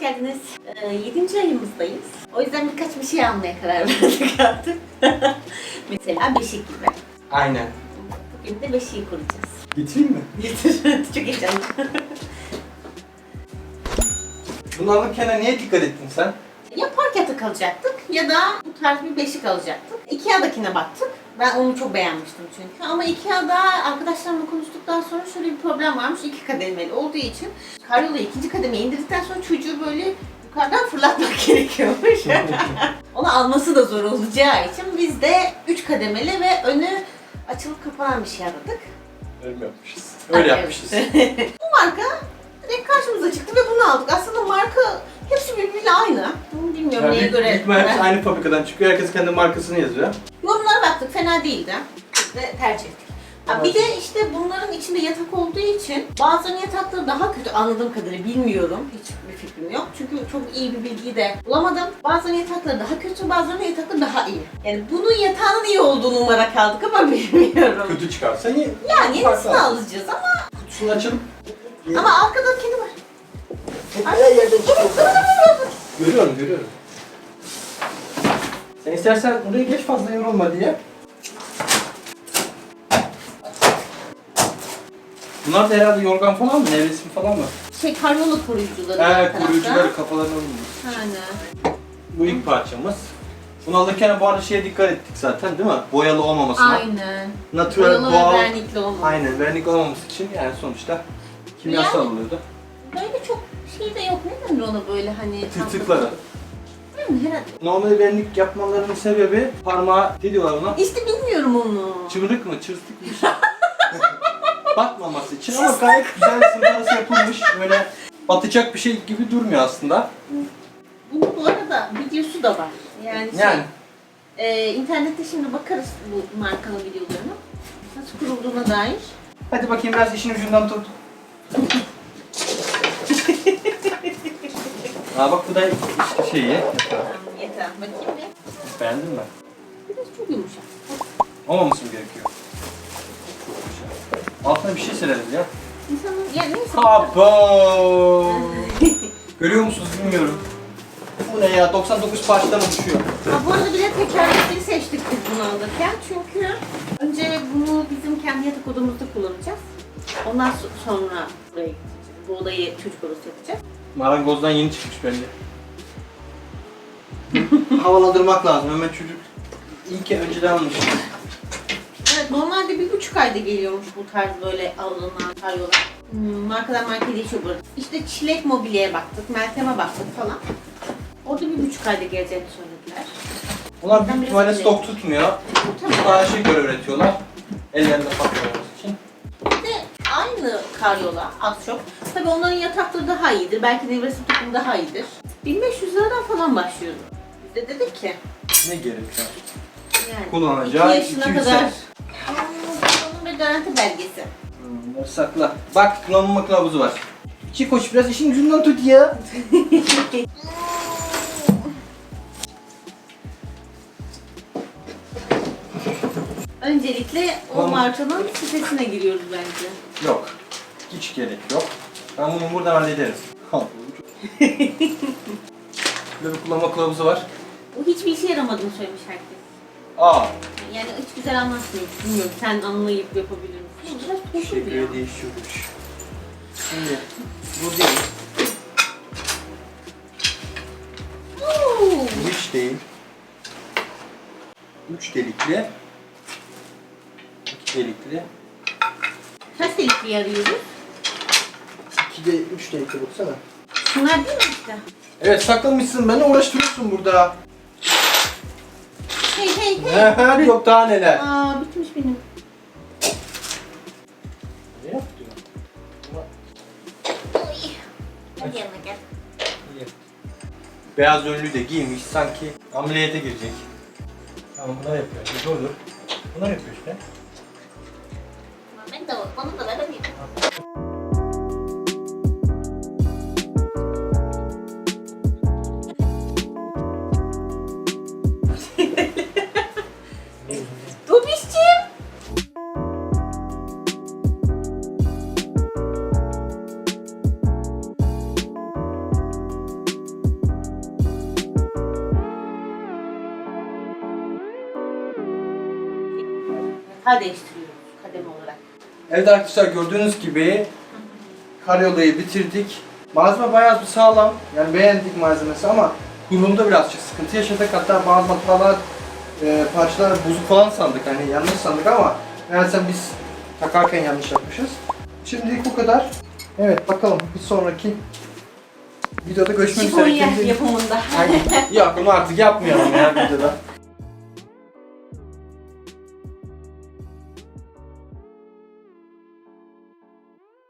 geldiniz. Ee, 7. ayımızdayız. O yüzden birkaç bir şey almaya karar verdik artık. Mesela beşik gibi. Aynen. Bugün de beşiği kuracağız. Getireyim mi? Getir. Çok heyecanlı. Bunu alırken niye dikkat ettin sen? ya park alacaktık ya da bu tarz bir beşik alacaktık. Ikea'dakine baktık. Ben onu çok beğenmiştim çünkü. Ama Ikea'da arkadaşlarımla konuştuktan sonra şöyle bir problem varmış. İki kademeli olduğu için karyola ikinci kademeye indirdikten sonra çocuğu böyle yukarıdan fırlatmak gerekiyormuş. Onu alması da zor olacağı için biz de üç kademeli ve önü açılıp kapanan bir şey aradık. Öyle mi yapmışız? Öyle yapmışız. Bu marka direkt karşımıza çıktı ve bunu aldık. Aslında marka hepsi birbiriyle aynı. Bunu bilmiyorum Yani neye büyük, göre. büyük hepsi aynı fabrikadan çıkıyor. Herkes kendi markasını yazıyor. Yorumlara fena değildi. Biz de tercih ettik. Ha, bir de işte bunların içinde yatak olduğu için bazen yatakları daha kötü anladığım kadarıyla bilmiyorum. Hiçbir fikrim yok. Çünkü çok iyi bir bilgiyi de bulamadım. Bazen yatakları daha kötü, bazen de yatakları daha iyi. Yani bunun yatağının iyi olduğunu umara kaldık ama bilmiyorum. Kötü çıkarsa iyi. Yani yenisini alacağız ama Kutusunu açalım. ama arkada kedi var. Her yerden çıkıyor. Görüyorum, görüyorum. Sen istersen buraya geç fazla yorulma diye. Bunlar da herhalde yorgan falan mı? Nevresim falan mı? Şey karyola koruyucuları He, tarafta. koruyucuları kafalarına vurmuş. Aynen. Bu ilk parçamız. Bunu alırken bu arada şeye dikkat ettik zaten değil mi? Boyalı olmamasına. Aynen. Natural, Boyalı ve doğal. vernikli olmalı. Aynen, vernik olmaması için yani sonuçta kimyasal Yani- oluyordu. Böyle çok şey de yok. Ne denir ona böyle hani? Tırtıkları. Değil mi? Herhalde. Normalde vernik yapmalarının sebebi parmağı, ne diyorlar buna? İşte bilmiyorum onu. Çığlık mı, çırtık mı? Batmaması için ama gayet güzel sınırlaması yapılmış. Böyle batacak bir şey gibi durmuyor aslında. Bunun bu arada videosu da var. Yani, şey, Yani e, internette şimdi bakarız bu markanın videolarına. Nasıl kurulduğuna dair. hadi bakayım biraz işin ucundan tut. Aa bak bu da işte şeyi. Tamam yeter. Bakayım bir. Beğendin mi? Biraz çok yumuşak. Olmaması mı gerekiyor? Altına bir şey sereriz ya. İnsanın neyse. Görüyor musunuz bilmiyorum. Bu ne ya? 99 parçadan oluşuyor. Ha, bu arada bir de tekerlekleri seçtik biz bunu alırken. Çünkü önce bunu bizim kendi yatak odamızda kullanacağız. Ondan so- sonra buraya gideceğiz. Bu odayı çocuk odası yapacağız. Marangozdan yeni çıkmış belli. Havalandırmak lazım. Hemen çocuk ilk önceden almış. Normalde bir buçuk ayda geliyormuş bu tarz böyle alınan karyolar. Hmm, markadan marka değişiyor burada. İşte çilek mobilyaya baktık, Meltem'e baktık falan. Orada bir buçuk ayda geleceğini söylediler. Bunlar büyük ihtimalle stok tutmuyor. Tabii. Siparişe göre üretiyorlar. Ellerinde patlamaması için. Bir de aynı karyola az çok. Tabii onların yatakları daha iyidir. Belki nevresim takımı daha iyidir. 1500 liradan falan başlıyordu. De dedik ki Ne gerekiyor? yani Kullanacağı 2 yaşına 200 kadar sene. Garanti belgesi. Hmm, bunları sakla. Bak kullanma kılavuzu var. İki koş biraz işin ucundan tut ya. Öncelikle o Tamam. markanın sitesine giriyoruz bence. Yok. Hiç gerek yok. Ben bunu buradan hallederim. Böyle bir kullanma kılavuzu var. O hiçbir işe yaramadığını söylemiş herkes. Aa. Yani hiç güzel anlatmıyor. Bilmiyorum sen anlayıp yapabilir misin? Bu Biraz Şey tozlu ya. böyle değişiyormuş. Şimdi bu değil. Oo. Bu hiç değil. Üç delikli. iki delikli. Kaç delikli arıyoruz? İki de üç delikli baksana. Şunlar değil mi işte? Evet saklamışsın beni uğraştırıyorsun burada. Hey hey hey. Yok daha neler. Aa bitmiş benim. Ne yaptın? Hadi yanına gel. Beyaz önlüğü de giymiş sanki ameliyata girecek. Tamam bunlar yapıyor. Dur dur. Bunlar yapıyor işte. Ben de bana da verebilirim. Yatağı değiştiriyoruz kademe olarak. Evet arkadaşlar gördüğünüz gibi karyolayı bitirdik. Malzeme bayağı bir sağlam. Yani beğendik malzemesi ama kurulumda birazcık sıkıntı yaşadık. Hatta bazı hatalar, e, parçalar bozuk falan sandık. Hani yanlış sandık ama meğersem biz takarken yanlış yapmışız. Şimdilik bu kadar. Evet bakalım bir sonraki videoda görüşmek üzere. Kendinize- yapımında. Yok bunu artık yapmayalım ya videoda.